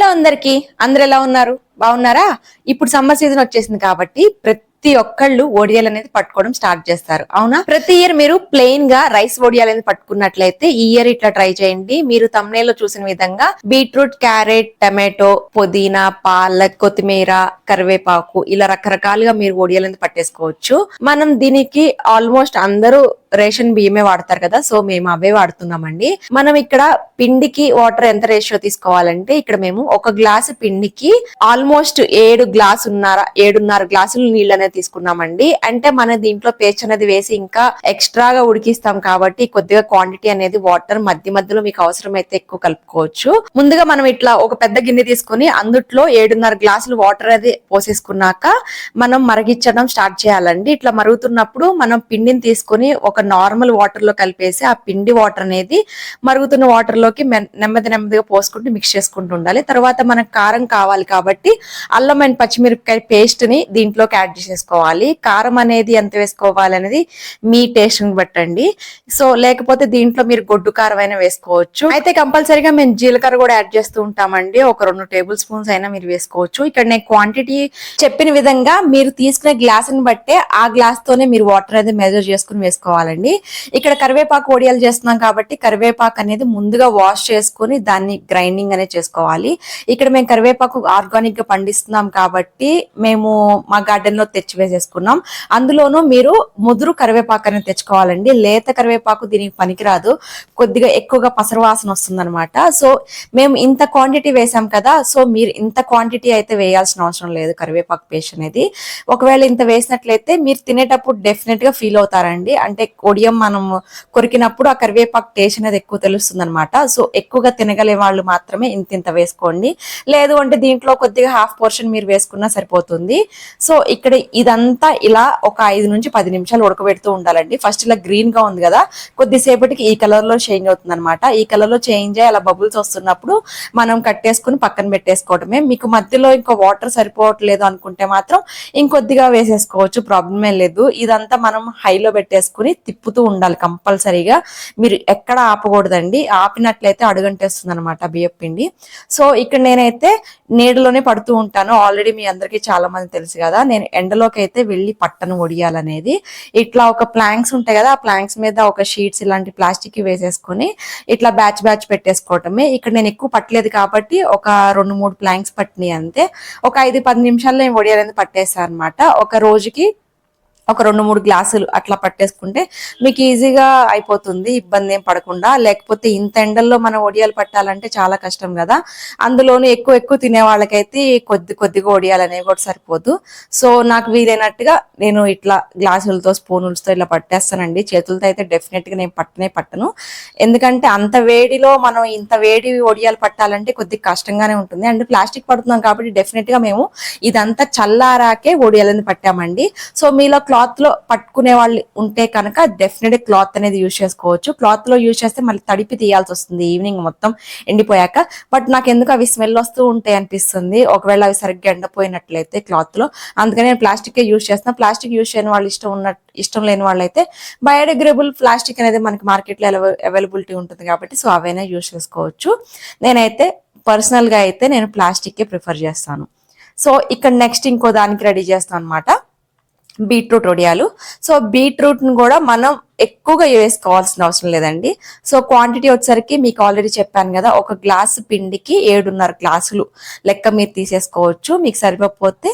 Hello అందరికి. అందరు ఎలా ఉన్నారు? బాగున్నారా? ఇప్పుడు సమ్మర్ సీజన్ వచ్చేసింది కాబట్టి ప్రతి ఒక్కళ్ళు ఒడియాలు అనేది పట్టుకోవడం స్టార్ట్ చేస్తారు. అవునా? ప్రతి ఇయర్ మీరు ప్లెయిన్గా రైస్ ఒడియాలు అనేది పట్టుకున్నట్లయితే ఈ ఇయర్ ఇట్లా ట్రై చేయండి. మీరు తమ్నేలో చూసిన విధంగా బీట్రూట్ క్యారెట్ టమాటో పుదీనా పాలక్ కొత్తిమీర కరివేపాకు ఇలా రకరకాలుగా మీరు ఒడియాలు అనేది పట్టేసుకోవచ్చు. మనం దీనికి ఆల్మోస్ట్ అందరూ రేషన్ బియ్యమే వాడతారు కదా సో మేము అవే వాడుతున్నామండి. మనం ఇక్కడ పిండికి వాటర్ ఎంత రేషియో తీసుకోవాలంటే ఇక్కడ మేము ఒక గ్లాసు పిండికి ఆల్మోస్ట్ ఏడు గ్లాసు ఉన్నారా ఏడున్నర గ్లాసులు నీళ్ళు అనేది తీసుకున్నామండి. అంటే మన దీంట్లో పేస్ట్ అనేది వేసి ఇంకా ఎక్స్ట్రాగా ఉడికిస్తాం కాబట్టి కొద్దిగా క్వాంటిటీ అనేది వాటర్ మధ్య మధ్యలో మీకు అవసరమైతే ఎక్కువ కలుపుకోవచ్చు. ముందుగా మనం ఇట్లా ఒక పెద్ద గిన్నె తీసుకొని అందుట్లో ఏడున్నర గ్లాసులు వాటర్ అది పోసేసుకున్నాక మనం మరిగించడం స్టార్ట్ చేయాలండి. ఇట్లా మరుగుతున్నప్పుడు మనం పిండిని తీసుకొని ఒక నార్మల్ వాటర్లో కలిపేసి ఆ పిండి వాటర్ అనేది మరుగుతున్న వాటర్లోకి నెమ్మది నెమ్మదిగా పోసుకుంటూ మిక్స్ చేసుకుంటూ ఉండాలి. తర్వాత మనకు కారం కావాలి కాబట్టి అల్లం అండ్ పచ్చిమిరపకాయ పేస్ట్ని దీంట్లోకి యాడ్ చేసుకోవాలి కారం అనేది ఎంత వేసుకోవాలి అనేది మీ టేస్ట్ని బట్టండి. సో లేకపోతే దీంట్లో మీరు గొడ్డు కారం అయినా వేసుకోవచ్చు. అయితే కంపల్సరీగా మేము జీలకర్ర కూడా యాడ్ చేస్తూ ఉంటామండి. ఒక రెండు టేబుల్ స్పూన్స్ అయినా మీరు వేసుకోవచ్చు. ఇక్కడ నేను క్వాంటిటీ చెప్పిన విధంగా మీరు తీసుకునే గ్లాస్ని బట్టే ఆ గ్లాస్ తోనే మీరు వాటర్ అనేది మెజర్ చేసుకుని చేసుకోవాలండి ఇక్కడ కరివేపాకు ఒడియాలు చేస్తున్నాం కాబట్టి కరివేపాకు అనేది ముందుగా వాష్ చేసుకుని దాన్ని గ్రైండింగ్ అనేది చేసుకోవాలి. ఇక్కడ మేము కరివేపాకు ఆర్గానిక్గా పండిస్తున్నాం కాబట్టి మేము మా గార్డెన్లో తెచ్చి వేసేసుకున్నాం. అందులోనూ మీరు ముదురు కరివేపాకు అనేది తెచ్చుకోవాలండి. లేత కరివేపాకు దీనికి పనికిరాదు. కొద్దిగా ఎక్కువగా పసరవాసన వస్తుంది అనమాట సో మేము ఇంత క్వాంటిటీ వేసాం కదా సో మీరు ఇంత క్వాంటిటీ అయితే వేయాల్సిన అవసరం లేదు కరివేపాకు పేస్ట్ అనేది. ఒకవేళ ఇంత వేసినట్లయితే మీరు తినేటప్పుడు డెఫినెట్గా ఫీల్ అవుతారండి. అంటే ఒడియం మనం కొరికినప్పుడు ఆ కరివేపాకు టేస్ట్ అనేది ఎక్కువ తెలుస్తుంది అనమాట సో ఎక్కువగా తినగలే వాళ్ళు మాత్రమే ఇంత ఇంత వేసుకోండి. లేదు అంటే దీంట్లో కొద్దిగా హాఫ్ పోర్షన్ మీరు వేసుకున్నా సరిపోతుంది. సో ఇక్కడ ఇదంతా ఇలా ఒక ఐదు నుంచి పది నిమిషాలు ఉడకబెడుతూ ఉండాలండి. ఫస్ట్ ఇలా గ్రీన్గా ఉంది కదా కొద్దిసేపటికి ఈ కలర్లో చేంజ్ అవుతుంది అనమాట ఈ కలర్లో చేంజ్ అయ్యి అలా బబుల్స్ వస్తున్నప్పుడు మనం కట్టేసుకుని పక్కన పెట్టేసుకోవడమే మీకు మధ్యలో ఇంకా వాటర్ సరిపోవట్లేదు అనుకుంటే మాత్రం ఇంకొద్దిగా వేసేసుకోవచ్చు. ప్రాబ్లమే లేదు. ఇదంతా మనం హైలో పెట్టేసుకుని తిప్పుతూ ఉండాలి కంపల్సరీగా. మీరు ఎక్కడ ఆపకూడదండి ఆపినట్లయితే అడుగంటేస్తుంది అనమాట బియ్యం పిండి. సో ఇక్కడ నేనైతే నీడలోనే పడుతూ ఉంటాను. ఆల్రెడీ మీ అందరికీ చాలా మంది తెలుసు కదా నేను ఎండలోకి అయితే వెళ్ళి పట్టను ఒడియాలనేది. ఇట్లా ఒక ప్లాంక్స్ ఉంటాయి కదా ఆ ప్లాంక్స్ మీద ఒక షీట్స్ ఇలాంటి ప్లాస్టిక్ వేసేసుకొని ఇట్లా బ్యాచ్ బ్యాచ్ పెట్టేసుకోవటమే. ఇక్కడ నేను ఎక్కువ పట్టలేదు కాబట్టి ఒక రెండు మూడు ప్లాంక్స్ పట్టినాయి అంతే. ఒక ఐదు పది నిమిషాల్లో నేను ఒడియాలనేది పట్టేసాను పట్టేస్తాను అనమాట ఒక రోజుకి ఒక రెండు మూడు గ్లాసులు అట్లా పట్టేసుకుంటే మీకు ఈజీగా అయిపోతుంది ఇబ్బంది ఏం పడకుండా. లేకపోతే ఇంత ఎండల్లో మనం ఒడియాలు పట్టాలంటే చాలా కష్టం కదా. అందులోనూ ఎక్కువ ఎక్కువ తినే వాళ్ళకైతే కొద్ది కొద్దిగా ఒడియాలు అనేవి కూడా సరిపోదు. సో నాకు వీలైనట్టుగా నేను ఇట్లా గ్లాసులతో స్పూనులతో ఇట్లా పట్టేస్తానండి. చేతులతో అయితే డెఫినెట్గా నేను పట్టనే పట్టను. ఎందుకంటే అంత వేడిలో మనం ఇంత వేడి ఒడియాలు పట్టాలంటే కొద్దిగా కష్టంగానే ఉంటుంది. అండ్ ప్లాస్టిక్ పడుతున్నాం కాబట్టి డెఫినెట్గా మేము ఇదంతా చల్లారాకే ఒడియాలని పట్టామండి. సో మీలో క్లాత్ క్లాత్లో పట్టుకునే వాళ్ళు ఉంటే కనుక డెఫినెట్ క్లాత్ అనేది యూజ్ చేసుకోవచ్చు. క్లాత్లో యూజ్ చేస్తే మళ్ళీ తడిపి తీయాల్సి వస్తుంది. ఈవినింగ్ మొత్తం ఎండిపోయాక. బట్ నాకు ఎందుకు అవి స్మెల్ వస్తూ ఉంటాయి అనిపిస్తుంది? ఒకవేళ అవి సరిగ్గా ఎండపోయినట్లయితే క్లాత్లో. అందుకని నేను ప్లాస్టిక్ యూజ్ చేస్తాను ప్లాస్టిక్ యూజ్ చేయని వాళ్ళు ఇష్టం ఉన్న ఇష్టం లేని వాళ్ళైతే బయోడిగ్రేబుల్ ప్లాస్టిక్ అనేది మనకి మార్కెట్లో అవైలబిలిటీ ఉంటుంది కాబట్టి సో అవైనా యూజ్ చేసుకోవచ్చు. నేనైతే పర్సనల్గా అయితే నేను ప్లాస్టిక్ ప్రిఫర్ చేస్తాను. సో ఇక్కడ నెక్స్ట్ ఇంకో దానికి రెడీ చేస్తాను అనమాట బీట్రూట్ వడియాలు సో బీట్రూట్ను కూడా మనం ఎక్కువగా వేసుకోవాల్సిన అవసరం లేదండి. సో క్వాంటిటీ వచ్చేసరికి మీకు ఆల్రెడీ చెప్పాను కదా ఒక గ్లాసు పిండికి ఏడున్నర గ్లాసులు లెక్క మీరు తీసేసుకోవచ్చు. మీకు సరిపోతే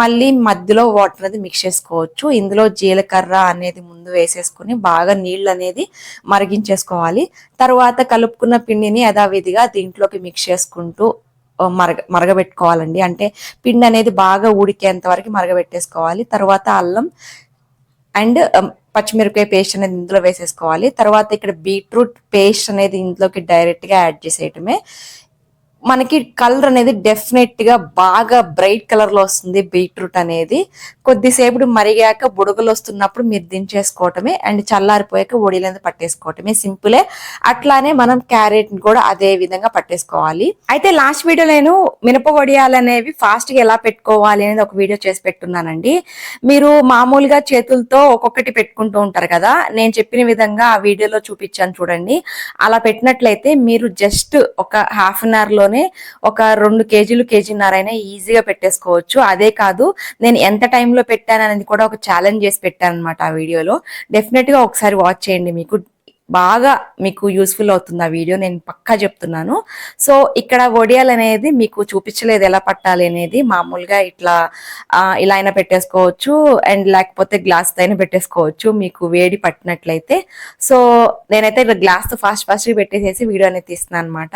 మళ్ళీ మధ్యలో వాటర్ అనేది మిక్స్ చేసుకోవచ్చు. ఇందులో జీలకర్ర అనేది ముందు వేసేసుకుని బాగా నీళ్ళు అనేది మరిగించేసుకోవాలి. తర్వాత కలుపుకున్న పిండిని యథావిధిగా దీంట్లోకి మిక్స్ చేసుకుంటూ మరగ మరగబెట్టుకోవాలండి. అంటే పిండి అనేది బాగా ఉడికేంత వరకు మరగబెట్టేసుకోవాలి. తర్వాత అల్లం అండ్ పచ్చిమిరపకాయ పేస్ట్ అనేది ఇందులో వేసేసుకోవాలి. తర్వాత ఇక్కడ బీట్రూట్ పేస్ట్ అనేది ఇంట్లోకి డైరెక్ట్గా యాడ్ చేసేయటమే. మనకి కలర్ అనేది డెఫినెట్గా బాగా బ్రైట్ కలర్లో వస్తుంది బీట్రూట్ అనేది. కొద్దిసేపు మరిగాక బుడగలు వస్తున్నప్పుడు మీరు దించేసుకోవటమే అండ్ చల్లారిపోయాక ఒడిలనేది పట్టేసుకోవటమే సింపులే. అట్లానే మనం క్యారెట్ కూడా అదే విధంగా పట్టేసుకోవాలి. అయితే లాస్ట్ వీడియో నేను మినప వడియాలు అనేవి ఫాస్ట్గా ఎలా పెట్టుకోవాలి అనేది ఒక వీడియో చేసి పెట్టున్నానండి. మీరు మామూలుగా చేతులతో ఒక్కొక్కటి పెట్టుకుంటూ ఉంటారు కదా. నేను చెప్పిన విధంగా ఆ వీడియోలో చూపించాను చూడండి. అలా పెట్టినట్లయితే మీరు జస్ట్ ఒక హాఫ్ అన్ అవర్లోనే మాత్రమే ఒక రెండు కేజీలు కేజీన్నరైనా ఈజీగా పెట్టేసుకోవచ్చు. అదే కాదు నేను ఎంత టైంలో పెట్టాను అనేది కూడా ఒక ఛాలెంజ్ చేసి పెట్టాను అనమాట ఆ వీడియోలో. డెఫినెట్గా ఒకసారి వాచ్ చేయండి మీకు. బాగా మీకు యూస్ఫుల్ అవుతుంది ఆ వీడియో నేను పక్కా చెప్తున్నాను. సో ఇక్కడ వడియాలు అనేది మీకు చూపించలేదు ఎలా పట్టాలి అనేది. మామూలుగా ఇట్లా ఇలా అయినా పెట్టేసుకోవచ్చు. అండ్ లేకపోతే గ్లాస్ అయినా పెట్టేసుకోవచ్చు. మీకు వేడి పట్టినట్లయితే. సో నేనైతే ఇక్కడ గ్లాస్తో ఫాస్ట్ ఫాస్ట్ పెట్టేసేసి వీడియో అనేది తీస్తున్నాను అనమాట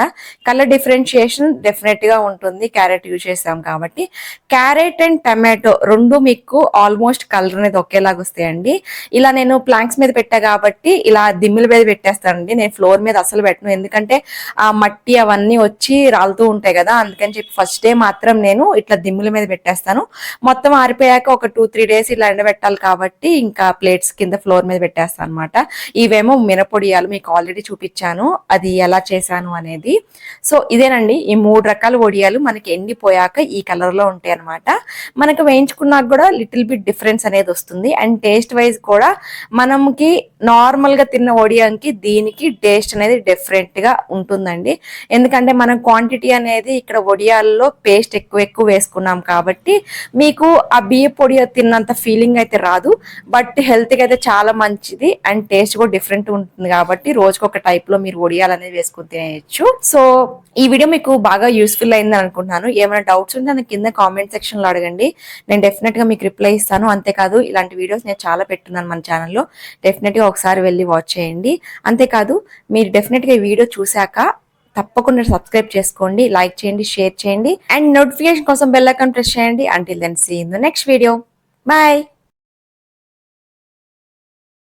కలర్ డిఫరెన్షియేషన్ డెఫినెట్గా ఉంటుంది. క్యారెట్ యూజ్ చేసాం కాబట్టి. క్యారెట్ అండ్ టమాటో రెండు మీకు ఆల్మోస్ట్ కలర్ అనేది ఒకేలాగా వస్తాయండి. ఇలా నేను ప్లాంక్స్ మీద పెట్టా కాబట్టి ఇలా దిమ్మిల మీద పెట్టేస్తానండి. నేను ఫ్లోర్ మీద అసలు పెట్టను. ఎందుకంటే ఆ మట్టి అవన్నీ వచ్చి రాలుతూ ఉంటాయి కదా అందుకని చెప్పి ఫస్ట్ డే మాత్రం నేను ఇట్లా దిమ్ముల మీద పెట్టేస్తాను. మొత్తం ఆరిపోయాక ఒక టూ త్రీ డేస్ ఇలా ఎండబెట్టాలి కాబట్టి ఇంకా ప్లేట్స్ కింద ఫ్లోర్ మీద పెట్టేస్తాను అనమాట ఇవేమో మినపొడియాలు మీకు ఆల్రెడీ చూపించాను. అది ఎలా చేశాను అనేది. సో ఇదేనండి. ఈ మూడు రకాల వడియాలు మనకి ఎండిపోయాక ఈ కలర్లో ఉంటాయి అనమాట మనకు వేయించుకున్నాక కూడా లిటిల్ బిట్ డిఫరెన్స్ అనేది వస్తుంది. అండ్ టేస్ట్ వైజ్ కూడా మనకి నార్మల్గా తిన్న వడియాకి దీనికి టేస్ట్ అనేది డిఫరెంట్గా ఉంటుందండి. ఎందుకంటే మనం క్వాంటిటీ అనేది ఇక్కడ వడియాల్లో పేస్ట్ ఎక్కువ ఎక్కువ వేసుకున్నాం కాబట్టి మీకు ఆ బియ్య పొడి తిన్నంత ఫీలింగ్ అయితే రాదు. బట్ హెల్త్కి అయితే చాలా మంచిది అండ్ టేస్ట్ కూడా డిఫరెంట్ ఉంటుంది కాబట్టి రోజుకి ఒక టైప్లో మీరు వడియాలు అనేది వేసుకుని తినేయచ్చు. సో ఈ వీడియో మీకు బాగా యూస్ఫుల్ అయిందని అనుకుంటున్నాను. ఏమైనా డౌట్స్ ఉంటే నాకు కింద కామెంట్ సెక్షన్లో అడగండి. నేను డెఫినెట్గా మీకు రిప్లై ఇస్తాను. అంతేకాదు ఇలాంటి వీడియోస్ నేను చాలా పెట్టున్నాను మన ఛానల్లో డెఫినెట్గా ఒకసారి వెళ్ళి వాచ్ చేయండి. అంతేకాదు మీరు డెఫినెట్గా ఈ వీడియో చూశాక తప్పకుండా సబ్స్క్రైబ్ చేసుకోండి లైక్ చేయండి షేర్ చేయండి అండ్ నోటిఫికేషన్ కోసం బెల్ ఐకాన్ ప్రెస్ చేయండి. Until then see in the next video bye